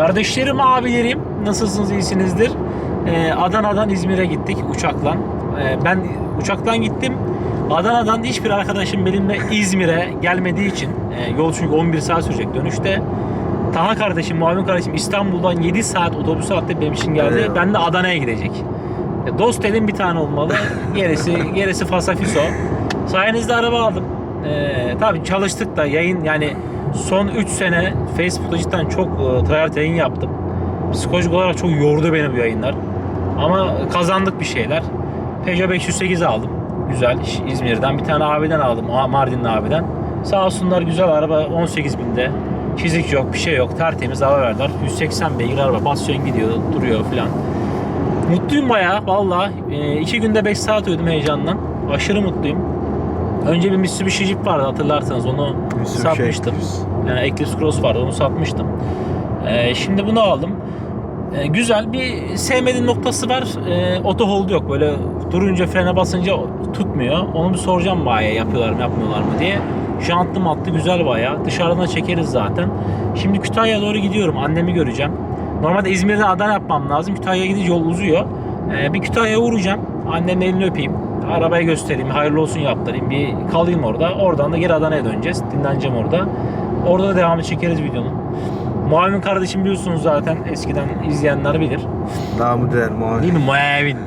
Kardeşlerim, abilerim nasılsınız, iyisinizdir? Ee, Adana'dan İzmir'e gittik uçakla. Ee, ben uçaktan gittim. Adana'dan hiçbir arkadaşım benimle İzmir'e gelmediği için e, yol çünkü 11 saat sürecek dönüşte. Taha kardeşim, Muavin kardeşim İstanbul'dan 7 saat otobüs attı benim için geldi. Ben de Adana'ya gidecek. E, Dost dedim bir tane olmalı. Gerisi gerisi fasafiso. Sayenizde araba aldım. Ee, tabii çalıştık da yayın yani son 3 sene Facebook'ta cidden çok e, tryhard yayın yaptım. Psikolojik olarak çok yordu beni bu yayınlar. Ama kazandık bir şeyler. Peugeot 508 aldım. Güzel. İzmir'den. Bir tane abiden aldım. Mardinli abiden. Sağ olsunlar güzel araba 18 binde. Çizik yok, bir şey yok. Tertemiz hava verdiler. 180 beygir araba. Basıyorsun gidiyor, duruyor filan. Mutluyum bayağı valla. E, iki günde 5 saat uyudum heyecandan. Aşırı mutluyum. Önce bir Mitsubishi Jeep vardı hatırlarsanız onu Mitsubishi satmıştım. Eclipse. Yani Eclipse Cross vardı onu satmıştım. E, şimdi bunu aldım. E, güzel bir sevmediğim noktası var. E, auto hold yok. Böyle durunca frene basınca tutmuyor. Onu bir soracağım bayağı yapıyorlar mı yapmıyorlar mı diye. Jantlı matlı güzel bayağı. Dışarıdan çekeriz zaten. Şimdi Kütahya'ya doğru gidiyorum. Annemi göreceğim. Normalde İzmir'den Adana yapmam lazım. Kütahya'ya gidince yol uzuyor. Ee, bir Kütahya'ya uğrayacağım. Annemin elini öpeyim. Arabayı göstereyim. Hayırlı olsun yaptırayım. Bir kalayım orada. Oradan da geri Adana'ya döneceğiz. Dinleneceğim orada. Orada da devamı çekeriz videonun. Muavin kardeşim biliyorsunuz zaten eskiden izleyenler bilir. Namı değer muhalif. Değil mi Muavin?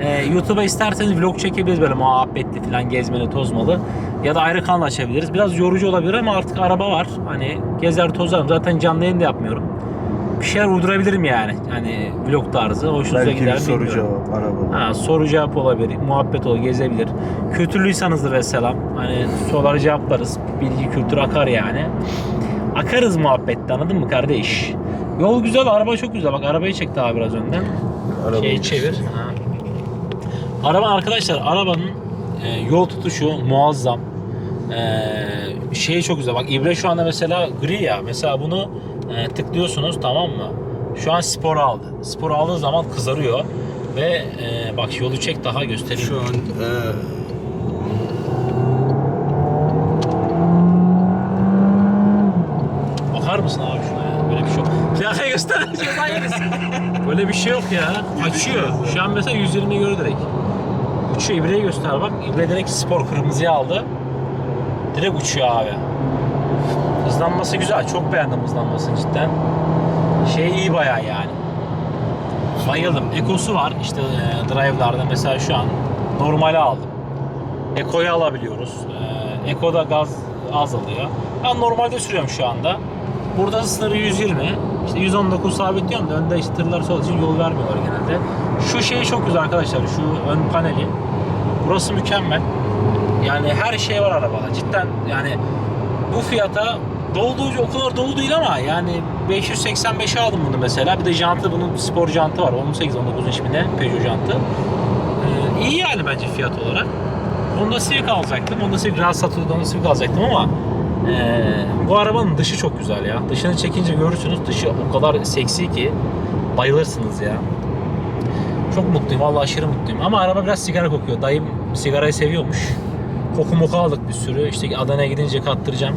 Ee, YouTube'a isterseniz vlog çekebiliriz böyle muhabbetli falan gezmeli tozmalı. Ya da ayrı kanal açabiliriz. Biraz yorucu olabilir ama artık araba var. Hani gezer tozarım. Zaten canlı yayın da yapmıyorum. Bir şeyler uydurabilirim yani. Hani vlog tarzı. Hoşunuza Belki gider bir soru bilmiyorum. cevap araba. Ha, soru cevap olabilir, muhabbet olur, gezebilir. Kültürlüyseniz ve selam. Hani soruları cevaplarız. Bilgi kültür akar yani. Akarız muhabbette anladın mı kardeş? Yol güzel, araba çok güzel. Bak arabayı çekti abi biraz önden. Araba. Şeyi çevir. Ha. Araba arkadaşlar arabanın e, yol tutuşu muazzam. E, şey çok güzel. Bak ibre şu anda mesela gri ya. Mesela bunu e, tıklıyorsunuz tamam mı? Şu an spor aldı. Spor aldığı zaman kızarıyor. Ve e, bak yolu çek daha göstereyim. Şu an e, Bakar mısın abi şuna ya? Böyle bir şey yok. Plakayı göstereceğiz hayırlısı. Böyle bir şey yok ya. Açıyor. Şu an mesela 120 göre direkt. Uçuyor. İbreyi göster bak. İbre direkt spor kırmızıya aldı. Direkt uçuyor abi. Hızlanması güzel. Çok beğendim hızlanmasını cidden. Şey iyi bayağı yani. Bayıldım. Ekosu var. İşte e, drive'larda mesela şu an normali aldım. Eko'yu alabiliyoruz. Ee, Eko'da gaz az alıyor. Ben normalde sürüyorum şu anda. Burada sınırı 120. İşte 119 sabitliyorum da önde işte tırlar sol için yol vermiyorlar genelde. Şu şey çok güzel arkadaşlar. Şu ön paneli. Burası mükemmel. Yani her şey var arabada. Cidden yani bu fiyata dolu o kadar dolu değil ama yani 585'e aldım bunu mesela. Bir de jantı bunun spor jantı var. 18-19 inç mi ne? Peugeot jantı. Ee, iyi yani bence fiyat olarak. Honda Civic alacaktım. Honda Civic rahat satılıyordu Honda Civic alacaktım ama ee, bu arabanın dışı çok güzel ya. Dışını çekince görürsünüz. Dışı o kadar seksi ki bayılırsınız ya. Çok mutluyum. Vallahi aşırı mutluyum. Ama araba biraz sigara kokuyor. Dayım sigarayı seviyormuş. Koku moku aldık bir sürü. İşte Adana'ya gidince kattıracağım.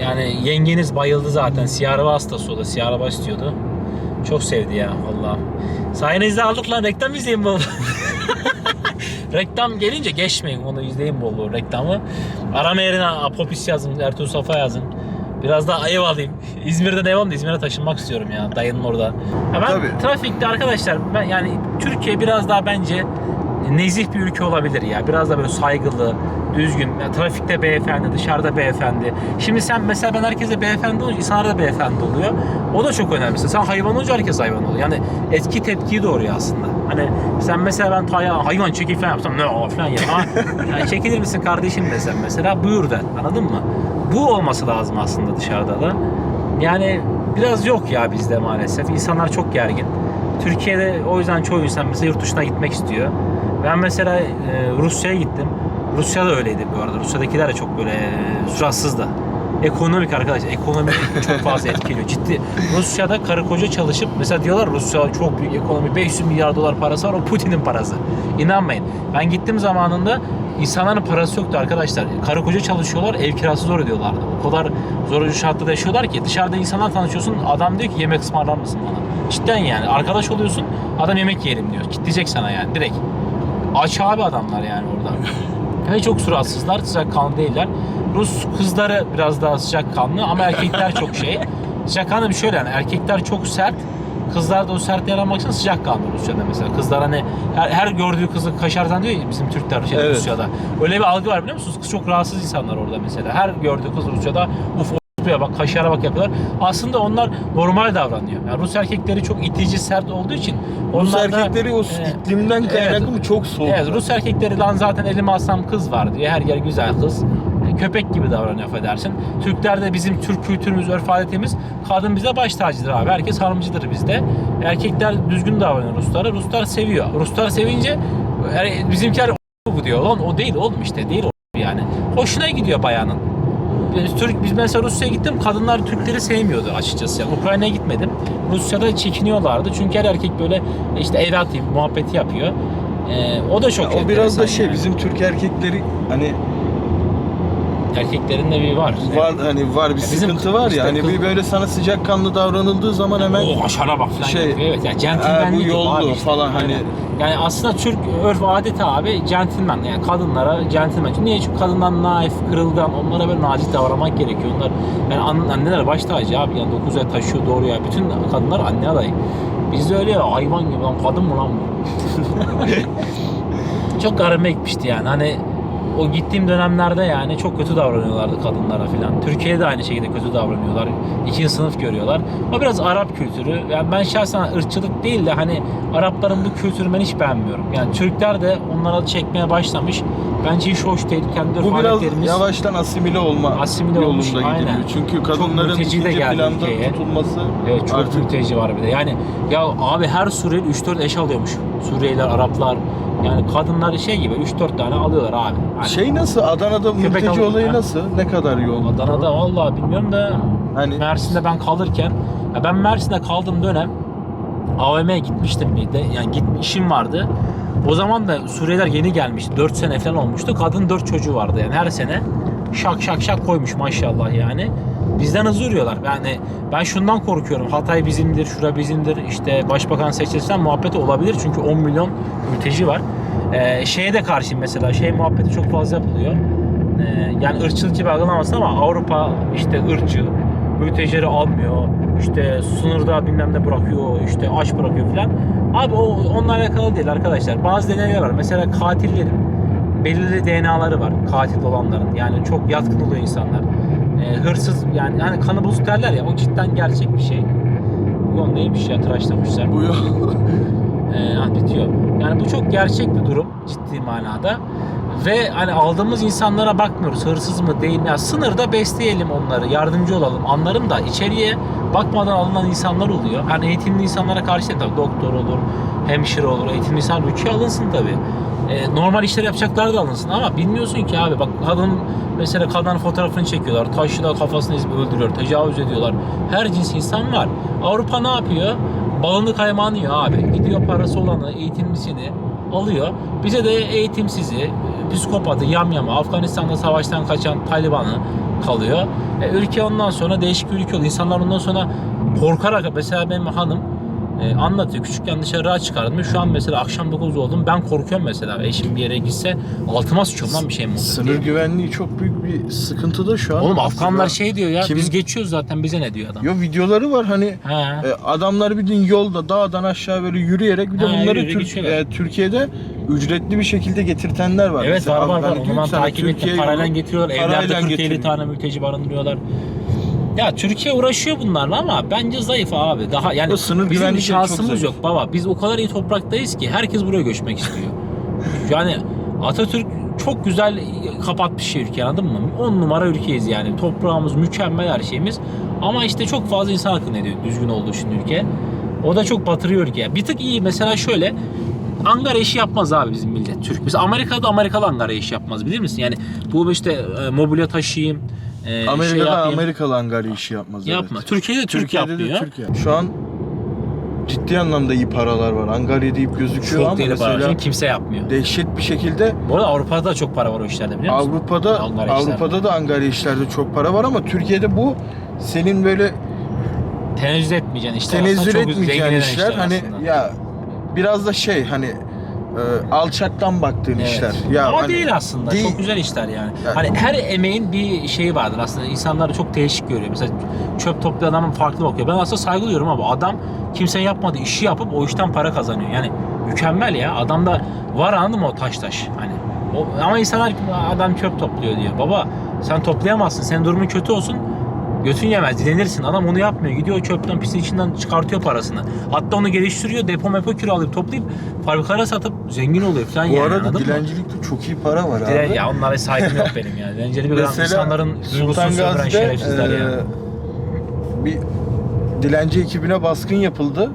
Yani yengeniz bayıldı zaten. Siyah araba hastası o da. Siyah araba istiyordu. Çok sevdi ya vallahi. Sayenizde aldık lan. Reklam izleyin bol. Reklam gelince geçmeyin onu izleyin bol reklamı. Arama yerine Apopis yazın, Ertuğrul Safa yazın. Biraz daha ev alayım. İzmir'den ev alayım da İzmir'e taşınmak istiyorum ya dayının orada. Ya ben Tabii. trafikte arkadaşlar ben yani Türkiye biraz daha bence nezih bir ülke olabilir ya. Biraz da böyle saygılı, düzgün. Ya, trafikte beyefendi, dışarıda beyefendi. Şimdi sen mesela ben herkese beyefendi olunca insanlar da beyefendi oluyor. O da çok önemli. Sen hayvan olunca herkes hayvan oluyor. Yani etki tepkiyi doğuruyor aslında. Hani sen mesela ben tay- hayvan çekil falan yapsam ne o falan ya. Yani çekilir misin kardeşim desem mesela buyur de. Anladın mı? Bu olması lazım aslında dışarıda da. Yani biraz yok ya bizde maalesef. İnsanlar çok gergin. Türkiye'de o yüzden çoğu insan mesela yurt dışına gitmek istiyor. Ben mesela e, Rusya'ya gittim. Rusya'da öyleydi bu arada. Rusya'dakiler de çok böyle e, suratsızdı. Ekonomik arkadaşlar. Ekonomi çok fazla etkiliyor. Ciddi. Rusya'da karı koca çalışıp mesela diyorlar Rusya çok büyük ekonomi 500 milyar dolar parası var o Putin'in parası. İnanmayın. Ben gittim zamanında insanların parası yoktu arkadaşlar. Karı koca çalışıyorlar ev kirası zor ödüyorlardı. O kadar zor şartlarda yaşıyorlar ki dışarıda insanlar tanışıyorsun adam diyor ki yemek ısmarlar mısın bana? Cidden yani arkadaş oluyorsun adam yemek yiyelim diyor. Kitleyecek sana yani direkt. Aç abi adamlar yani orada. Ve çok suratsızlar, sıcakkanlı değiller. Rus kızları biraz daha sıcakkanlı ama erkekler çok şey. Sıcakkanlı bir şöyle yani erkekler çok sert. Kızlar da o sert yaramak için sıcakkanlı Rusya'da mesela. Kızlar hani her, her gördüğü kızı kaşardan diyor ya bizim Türkler şeyde Evet. Rusya'da. Öyle bir algı var biliyor musunuz? Kız çok rahatsız insanlar orada mesela. Her gördüğü kız Rusya'da uf orospuya bak kaşara bak yapıyorlar. Aslında onlar normal davranıyor. Yani Rus erkekleri çok itici sert olduğu için Rus onlar da- erkekleri o Evet. iklimden kaynaklı Evet. mı çok soğuk. Evet Rus erkekleri lan zaten elime alsam kız var diyor. Her yer güzel kız. E, Köpek gibi davranıyor affedersin. Türklerde bizim Türk kültürümüz, örf adetimiz kadın bize baş tacıdır abi. Herkes hanımcıdır bizde. Erkekler düzgün davranıyor Ruslara. Ruslar seviyor. Ruslar sevince yani bizimkiler bu diyor. Lan o değil oğlum işte değil o yani. Hoşuna gidiyor bayanın. Türk biz mesela Rusya'ya gittim kadınlar Türkleri sevmiyordu açıkçası. Yani Ukrayna'ya gitmedim. Rusya'da çekiniyorlardı. Çünkü her erkek böyle işte evlatıyım muhabbeti yapıyor. Ee, o da çok Ya o biraz da şey yani. bizim Türk erkekleri hani erkeklerin de bir var. var hani var bir Ya bizim sıkıntı var işte ya hani kız- bir böyle sana sıcakkanlı davranıldığı zaman hemen o aşara bak falan şey, yapıyor. Evet "Ha, centilmenlik bu abi işte. falan hani Aynen. Yani aslında Türk örf adeti abi centilmen. Yani kadınlara centilmen. Çünkü Niye? Çünkü kadınlar naif, kırılgan. Onlara böyle nazik davranmak gerekiyor. Onlar yani an- anneler baş tacı abi. Yani 9 ay taşıyor doğru ya. Bütün kadınlar anne adayı. Bizde öyle ya hayvan gibi lan kadın mı lan bu? çok garime gitmişti yani. Hani o gittiğim dönemlerde yani çok kötü davranıyorlardı kadınlara filan. Türkiye'de de aynı şekilde kötü davranıyorlar. İkinci sınıf görüyorlar. O biraz Arap kültürü. Yani ben şahsen ırkçılık değil de hani Arapların bu kültürünü ben hiç beğenmiyorum. Yani Türkler de onlara çekmeye başlamış. Bence hiç hoş değil. Kendi bu biraz yavaştan asimile olma Asimile yolunda olmuş, gidiliyor. aynen. Çünkü kadınların ikinci planda ülkeye. tutulması Evet çok artık mülteci var bir de. Yani ya abi her Suriyeli 3-4 eş alıyormuş. Suriyeliler, Araplar. Yani kadınlar şey gibi 3-4 tane alıyorlar abi. Hani şey nasıl Adana'da mülteci aldı- olayı Ha. nasıl? Ne kadar yoğun? Adana'da vallahi bilmiyorum da Hani Mersin'de ben kalırken ya ben Mersin'de kaldığım dönem AVM'ye gitmiştim bir de. Yani git, işim vardı. O zaman da Suriyeliler yeni gelmişti. 4 sene falan olmuştu. Kadın 4 çocuğu vardı yani her sene. Şak şak şak koymuş maşallah yani. Bizden hızlı yürüyorlar. Yani ben şundan korkuyorum. Hatay bizimdir, şura bizimdir. İşte başbakan seçilsen muhabbeti olabilir. Çünkü 10 milyon mülteci var. Ee, şeye de karşıyım mesela. Şey muhabbeti çok fazla yapılıyor. Ee, yani ırkçılık gibi algılamasın ama Avrupa işte ırkçı, mültecileri almıyor. İşte sınırda bilmem ne bırakıyor, işte aç bırakıyor falan. Abi o onunla alakalı değil arkadaşlar. Bazı deneyler var. Mesela katillerin belirli DNA'ları var katil olanların. Yani çok yatkın oluyor insanlar. Ee, hırsız yani hani kanı bozuk derler ya o cidden gerçek bir şey. Bu yol neymiş ya tıraşlamışlar. bu yol Ee, ha, bitiyor. Yani bu çok gerçek bir durum ciddi manada. Ve hani aldığımız insanlara bakmıyoruz. Hırsız mı değil mi? Ya sınırda besleyelim onları. Yardımcı olalım. Anlarım da içeriye bakmadan alınan insanlar oluyor. Hani eğitimli insanlara karşı tabii. Doktor olur, hemşire olur. Eğitimli insan ülkeye alınsın tabii. Ee, normal işler yapacaklar da alınsın ama bilmiyorsun ki abi bak kadın mesela kadının fotoğrafını çekiyorlar. Taşıyorlar kafasını ezip öldürüyor. Tecavüz ediyorlar. Her cins insan var. Avrupa ne yapıyor? Balını kaymağını abi. Gidiyor parası olanı, eğitimlisini alıyor. Bize de eğitimsizi, psikopatı, yamyamı, Afganistan'da savaştan kaçan Taliban'ı kalıyor. E, ülke ondan sonra değişik bir ülke oluyor. İnsanlar ondan sonra korkarak mesela benim hanım e, anlatıyor. Küçükken dışarıya çıkardım. Şu an mesela akşam 9 oldum. Ben korkuyorum mesela. Eşim bir yere gitse altıma sıçıyorum lan bir şey mi olur sınır diye. güvenliği çok büyük bir sıkıntıda şu an. Oğlum Afganlar şey diyor ya Kim- biz geçiyoruz zaten bize ne diyor adam. Yo videoları var hani He. e, adamlar bir gün yolda dağdan aşağı böyle yürüyerek bir de Ha, bunları yürüyerek geçiyorlar. e, Türkiye'de ücretli bir şekilde getirtenler var. Evet Mesela var var var. Afgan Onu diyor ben ki sana takip ettim. Parayla yolu- getiriyorlar. Evlerde parayla 40 50 getiriyor. tane mülteci barındırıyorlar. Ya Türkiye uğraşıyor bunlarla ama bence zayıf abi. Daha yani O sınır bizim şansımız yok baba. Biz o kadar iyi topraktayız ki herkes buraya göçmek istiyor. yani Atatürk çok güzel kapatmış şey ülke anladın mı? 10 numara ülkeyiz yani. Toprağımız mükemmel her şeyimiz. Ama işte çok fazla insan hakkını ediyor düzgün olduğu için ülke. O da çok batırıyor ülkeye. Bir tık iyi mesela şöyle Ankara işi yapmaz abi bizim millet Türk. Mesela Amerika'da Amerikalı Ankara işi yapmaz bilir misin? Yani bu işte e, mobilya taşıyayım, e, Amerika'da şey yapayım. Amerikalı Angarya işi yapmaz. Yapma. Evet. Türkiye'de Türk Türkiye'de de yapmıyor. Türk yap- Şu an ciddi anlamda iyi paralar var. Angarya deyip gözüküyor Çok ama deli para. mesela Çünkü kimse yapmıyor. dehşet bir şekilde Bu arada Avrupa'da da çok para var o işlerde biliyor musun? Avrupa'da Angarya. Avrupa'da da Angarya işlerde çok para var ama Türkiye'de bu senin böyle Tenezzül etmeyeceksin işte. tenezzül çok etmeyeceğin zengin eden işler hani aslında. ya biraz da şey hani e, alçaktan baktığın Evet. işler. Ya Ama hani- değil aslında. değil. Çok güzel işler yani. Yani- Hani her emeğin bir şeyi vardır aslında. İnsanlar çok değişik görüyor. Mesela çöp toplayan adamın farklı bakıyor. Ben aslında saygı duyuyorum ama adam kimsenin yapmadığı işi yapıp o işten para kazanıyor. Yani mükemmel ya. Adamda var anladın mı o taş taş. Hani o, ama insanlar adam çöp topluyor diyor. Baba sen toplayamazsın. Senin durumun kötü olsun. Götün yemez, dilenirsin. Adam onu yapmıyor. Gidiyor çöpten, pisliğin içinden çıkartıyor parasını. Hatta onu geliştiriyor, depo mepo kiralayıp toplayıp fabrikalara satıp zengin oluyor falan Bu yani. arada anladın mı? dilencilikte çok iyi para var abi. Diren, ya onlara saygım yok benim ya. Dilencileri bir Mesela insanların duygusunu sömüren şerefsizler e, bir dilenci ekibine baskın yapıldı.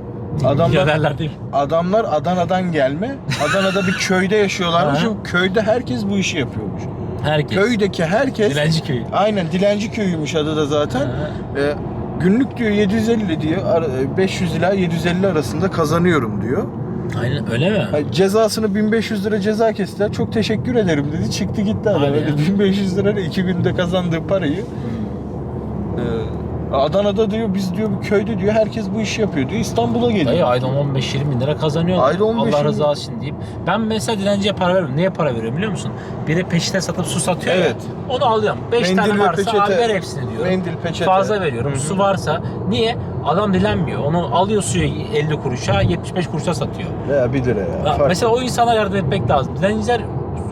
Adamlar değil. adamlar Adana'dan gelme. Adana'da bir köyde yaşıyorlarmış. Köyde herkes bu işi yapıyormuş. Herkes. Köydeki herkes Dilenci köyü. aynen dilenci köyüymüş adı da zaten. Ha. E, günlük diyor 750 diyor ara- e, 500 ila 750 arasında kazanıyorum diyor. Aynen öyle mi? Ha, Cezasını 1500 lira ceza kestiler. Çok teşekkür ederim dedi. Çıktı gitti adam. Hadi Öyle ya. 1500 lirayla iki günde kazandığı parayı Adana'da diyor biz diyor bu köyde diyor herkes bu işi yapıyor diyor. İstanbul'a geliyor. Dayı ayda 15-20 bin lira kazanıyor. Ayda 15 Allah rızası için deyip. Ben mesela dilenciye para veriyorum. Neye para veriyorum biliyor musun? Biri peçete satıp su satıyor Evet. ya. Onu alıyorum. 5 Mendil tane varsa peçete. abi ver hepsini diyorum. Mendil, peçete. Fazla veriyorum. Hı hı. Su varsa. Niye? Adam dilenmiyor. Onu alıyor suyu 50 kuruşa, 75 kuruşa satıyor. Veya 1 lira ya. Mesela o insana yardım etmek lazım. Dilenciler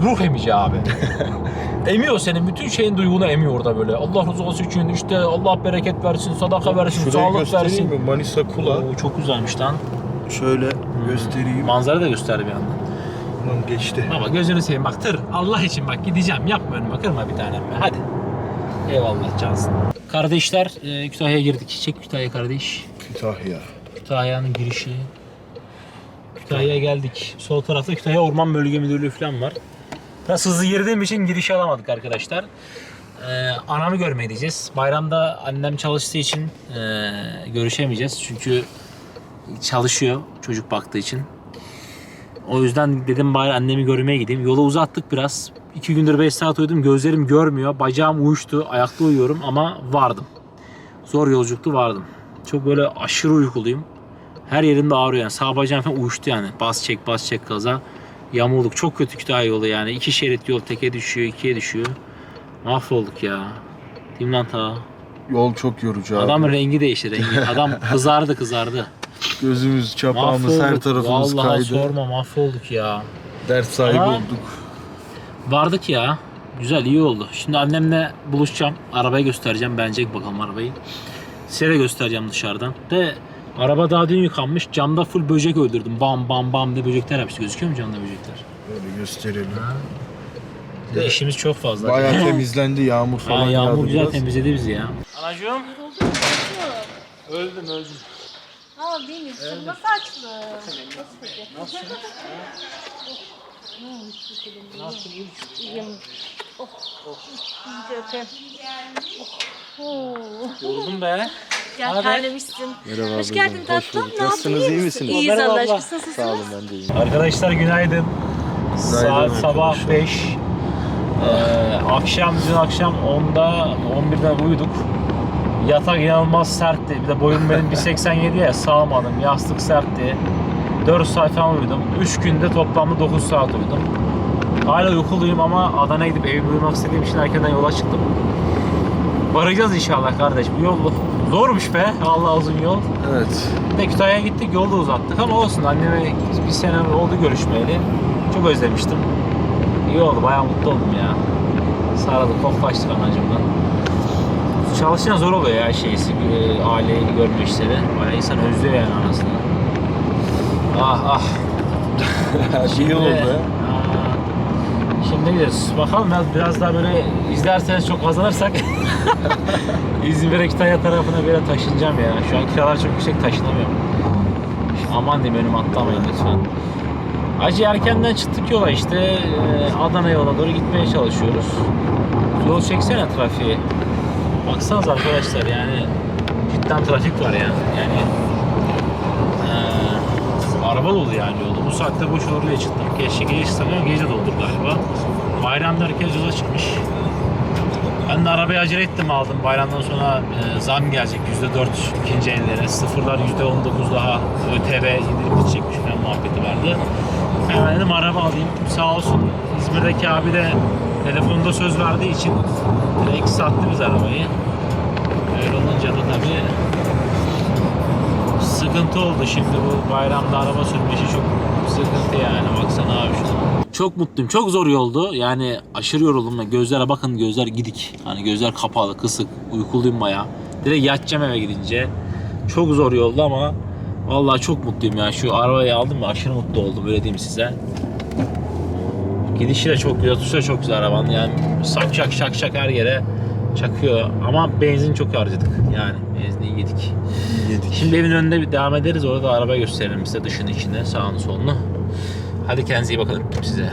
ruh emici abi. emiyor senin bütün şeyin duygunu emiyor orada böyle. Allah rızası için işte Allah bereket versin, sadaka versin, Şurayı sağlık göstereyim versin. mi? Manisa Kula. Oo, çok güzelmiş lan. Şöyle göstereyim. Manzara da göster bir yandan. Lan geçti. Baba gözünü seveyim bak tır. Allah için bak gideceğim. Yapma önüme kırma bir tanem be. Hadi. Eyvallah cansın. Kardeşler e, Kütahya'ya girdik. Çek Kütahya kardeş. Kütahya. Kütahya'nın girişi. Kütahya'ya geldik. Sol tarafta Kütahya Orman Bölge Müdürlüğü falan var. Biraz hızlı girdiğim için girişi alamadık arkadaşlar. Ee, anamı görmeye gideceğiz. Bayramda annem çalıştığı için e, görüşemeyeceğiz. Çünkü çalışıyor çocuk baktığı için. O yüzden dedim bari annemi görmeye gideyim. Yolu uzattık biraz. İki gündür 5 saat uyudum. Gözlerim görmüyor. Bacağım uyuştu. Ayakta uyuyorum ama vardım. Zor yolculuktu vardım. Çok böyle aşırı uykuluyum. Her yerimde ağrıyor yani. Sağ bacağım falan uyuştu yani. Bas çek bas çek gaza. Yamulduk. Çok kötü Kütahya yolu yani. İki şerit yol teke düşüyor, ikiye düşüyor. Mahvolduk ya. Değil mi lan ta? Yol çok yorucu abi. Adamın rengi değişti rengi. Adam kızardı kızardı. Gözümüz, çapağımız, her Mahvolduk. tarafımız Vallahi kaydı. sorma mahvolduk ya. Dert sahibi Ama- olduk. Vardık ya. Güzel iyi oldu. Şimdi annemle buluşacağım. Arabayı göstereceğim. Beğenecek bakalım arabayı. Size de göstereceğim dışarıdan. De araba daha dün yıkanmış. Camda full böcek öldürdüm. Bam bam bam diye böcekler yapmış. Gözüküyor mu camda böcekler? Böyle gösterelim. De işimiz çok fazla. Bayağı temizlendi. Yağmur falan Aa, yağmur yağdı güzel biraz. temizledi bizi ya. Anacığım. Öldüm öldüm. Aa Deniz, nasıl açtın? Nasıl peki? Nasıl iyi? İyiyim. Oh, oh. İyice öpeyim. Oh. Oo. Yoruldum be. Gel terlemişsin. Merhaba Hoş geldin hoş tatlım. bulduk. Ne Nasılsınız, iyi misiniz? İyiyiz Allah aşkına. Siz Sağ olun nasılsınız? ben de iyiyim. Arkadaşlar günaydın. Saat sabah arkadaşlar. 5. Ee, akşam dün akşam 10'da 11'de uyuduk. Yatak inanılmaz sertti. Bir de boyum benim 1.87 ya sağmadım. Yastık sertti. 4 saat falan uyudum. 3 günde toplamda 9 saat uyudum. Hala uykuluyum ama Adana'ya gidip evime uyumak istediğim için erkenden yola çıktım. Varacağız inşallah kardeş. Bu yol zormuş be. Allah uzun yol. Evet. Bir de Kütahya'ya gittik yolda uzattık ama olsun anneme bir sene oldu görüşmeyeli. Çok özlemiştim. İyi oldu bayağı mutlu oldum ya. Sarıldık koklaştık anacımla. Çalışınca zor oluyor ya şeysi e, aileyi görme işleri. Bayağı insan özlüyor yani anasını. Ah ah. Şey iyi oldu Şimdi- ya. Aa, Şimdi gidiyoruz. Bakalım biraz, biraz daha böyle izlerseniz çok kazanırsak İzmir'e Kütahya tarafına böyle taşınacağım ya. Şu an kiralar çok yüksek taşınamıyorum. Aman diyeyim önüme atlamayın lütfen. Acı erkenden çıktık yola işte. Ee, Adana yola doğru gitmeye çalışıyoruz. Yol çeksene trafiği. Baksanıza arkadaşlar yani cidden trafik var yani. Yani araba dolu yani yolda. Bu saatte boş olur diye çıktım. Keşke çıksam ama gece doldur galiba. Bayramda herkes yola çıkmış. Ben de arabayı acele ettim aldım. Bayramdan sonra e, zam gelecek %4 ikinci ellere. Sıfırlar %19 daha ÖTV indirim gidecekmiş falan muhabbeti vardı. Hemen dedim araba alayım. Sağ olsun İzmir'deki abi de telefonda söz verdiği için direkt sattı biz arabayı. Öyle olunca da tabii sıkıntı oldu şimdi bu bayramda araba sürme işi çok sıkıntı yani baksana abi şuna. Çok mutluyum. Çok zor yoldu. Yani aşırı yoruldum. ben. Gözlere bakın gözler gidik. Hani gözler kapalı, kısık. Uykuluyum baya. Direkt yatacağım eve gidince. Çok zor yoldu ama vallahi çok mutluyum ya. Şu arabayı aldım ve aşırı mutlu oldum öyle diyeyim size. Gidişi de çok güzel, tutuşu da çok güzel arabanın. Yani sak şak şak şak her yere çakıyor. Ama benzin çok harcadık. Yani benzini yedik. Yedik. Şimdi evin önünde bir devam ederiz. Orada da araba gösterelim size dışını içini, sağını solunu. Hadi kendinize iyi bakın size.